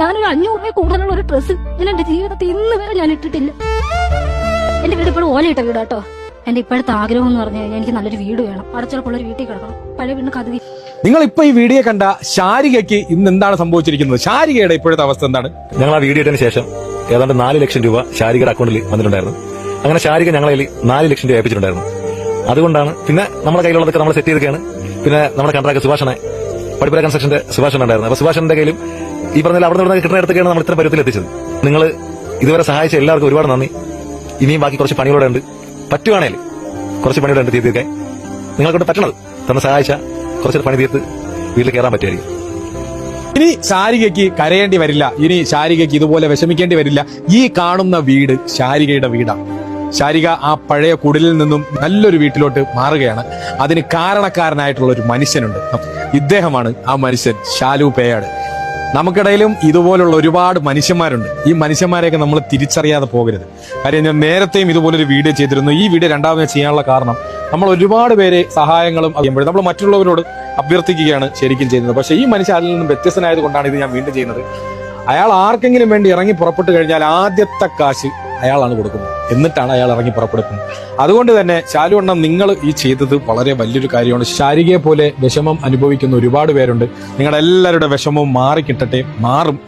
ഞാനൊരു അഞ്ഞൂറ് രൂപ കൂടുതലുള്ള ഒരു ഡ്രസ്സ് ഞാൻ എന്റെ ജീവിതത്തിൽ ഇന്ന് വരെ ഞാൻ ഇട്ടിട്ടില്ല. എന്റെ വീട് ഇപ്പോഴും ഓലയിട്ട വീട് കേട്ടോ എന്റെ ഇപ്പോഴത്തെ ആഗ്രഹം എന്ന് പറഞ്ഞു കഴിഞ്ഞാൽ എനിക്ക് നല്ലൊരു വീട് വേണം. അടച്ചുറപ്പുള്ള ഒരു വീട്ടിൽ കിടക്കണം. പഴയ വീടിന് കഥ നിങ്ങൾ ഇപ്പൊ ഈ വീഡിയോ കണ്ട ശാരികയ്ക്ക് ഇന്ന് എന്താണ് സംഭവിച്ചിരിക്കുന്നത്? ശാരികയുടെ ഇപ്പോഴത്തെ അവസ്ഥ എന്താണ്? ഞങ്ങൾ ആ വീഡിയോ ഇട്ടതിന് ശേഷം ഏതാണ്ട് നാല് ലക്ഷം രൂപ ശാരികയുടെ അക്കൗണ്ടിൽ വന്നിട്ടുണ്ടായിരുന്നു. അങ്ങനെ ശാരിക ഞങ്ങളെ നാല് ലക്ഷം രൂപ ഏൽപ്പിച്ചിട്ടുണ്ടായിരുന്നു. അതുകൊണ്ടാണ് പിന്നെ നമ്മുടെ കയ്യിലുള്ളതൊക്കെ നമ്മൾ സെറ്റ് ചെയ്തൊക്കെയാണ് പിന്നെ നമ്മുടെ കൺട്രാക്ട് സുഭാഷനെ പഠിപ്പുര കൺസ്ട്രക്ഷന്റെ സുഭാഷൻ ഉണ്ടായിരുന്നു. അപ്പൊ സുഭാഷന്റെ കയ്യിലും ഈ പറഞ്ഞ അവിടെ നിന്ന് കിട്ടുന്ന ഇടത്തൊക്കെയാണ് നമ്മൾ ഇത്ര പരുവത്തിൽ എത്തിച്ചത്. നിങ്ങൾ ഇതുവരെ സഹായിച്ച എല്ലാവർക്കും ഒരുപാട് നന്ദി. ഇനിയും ബാക്കി കുറച്ച് പണികളോടെ ഉണ്ട്. പറ്റുവാണേൽ കുറച്ച് പണിയോടെ ഉണ്ട് തീർക്കാൻ നിങ്ങളെക്കൊണ്ട് പറ്റണത് തന്നെ സഹായിച്ച കുറച്ച് പണി തീർത്ത് വീട്ടിൽ കയറാൻ പറ്റുമായിരിക്കും. ഇനി ശാരികയ്ക്ക് കരയേണ്ടി വരില്ല. ഇനി ശാരികയ്ക്ക് ഇതുപോലെ വിഷമിക്കേണ്ടി വരില്ല. ഈ കാണുന്ന വീട് ശാരികയുടെ വീടാണ്. ശാരിക ആ പഴയ കുടിലിൽ നിന്നും നല്ലൊരു വീട്ടിലോട്ട് മാറുകയാണ്. അതിന് കാരണക്കാരനായിട്ടുള്ള ഒരു മനുഷ്യനുണ്ട്. ഇദ്ദേഹമാണ് ആ മനുഷ്യൻ ശാലു പേയാട്. നമുക്കിടയിലും ഇതുപോലുള്ള ഒരുപാട് മനുഷ്യന്മാരുണ്ട്. ഈ മനുഷ്യന്മാരെയൊക്കെ നമ്മൾ തിരിച്ചറിയാതെ പോകരുത്. കാര്യം ഞാൻ നേരത്തെയും ഇതുപോലൊരു വീഡിയോ ചെയ്തിരുന്നു. ഈ വീഡിയോ രണ്ടാമത് ചെയ്യാനുള്ള കാരണം നമ്മൾ ഒരുപാട് പേരെ സഹായങ്ങളും ചെയ്യുമ്പോൾ നമ്മൾ മറ്റുള്ളവരോട് അഭ്യർത്ഥിക്കുകയാണ് ശരിക്കും ചെയ്യുന്നത്. പക്ഷേ ഈ മനുഷ്യൻ അതിൽ നിന്നും വ്യത്യസ്തനായത് കൊണ്ടാണ് ഇത് ഞാൻ വീണ്ടും ചെയ്യുന്നത്. അയാൾ ആർക്കെങ്കിലും വേണ്ടി ഇറങ്ങി പുറപ്പെട്ടു കഴിഞ്ഞാൽ ആദ്യത്തെ കാശ് അയാളാണ് കൊടുക്കുന്നത്. എന്നിട്ടാണ് അയാൾ ഇറങ്ങി പുറപ്പെടുക്കുന്നത്. അതുകൊണ്ട് തന്നെ ശാലു അണ്ണൻ നിങ്ങൾ ഈ ചെയ്തത് വളരെ വലിയൊരു കാര്യമാണ്. ശാരികയെ പോലെ വിഷമം അനുഭവിക്കുന്ന ഒരുപാട് പേരുണ്ട്. നിങ്ങളുടെ എല്ലാവരുടെ വിഷമവും മാറിക്കിട്ടട്ടെ മാറും.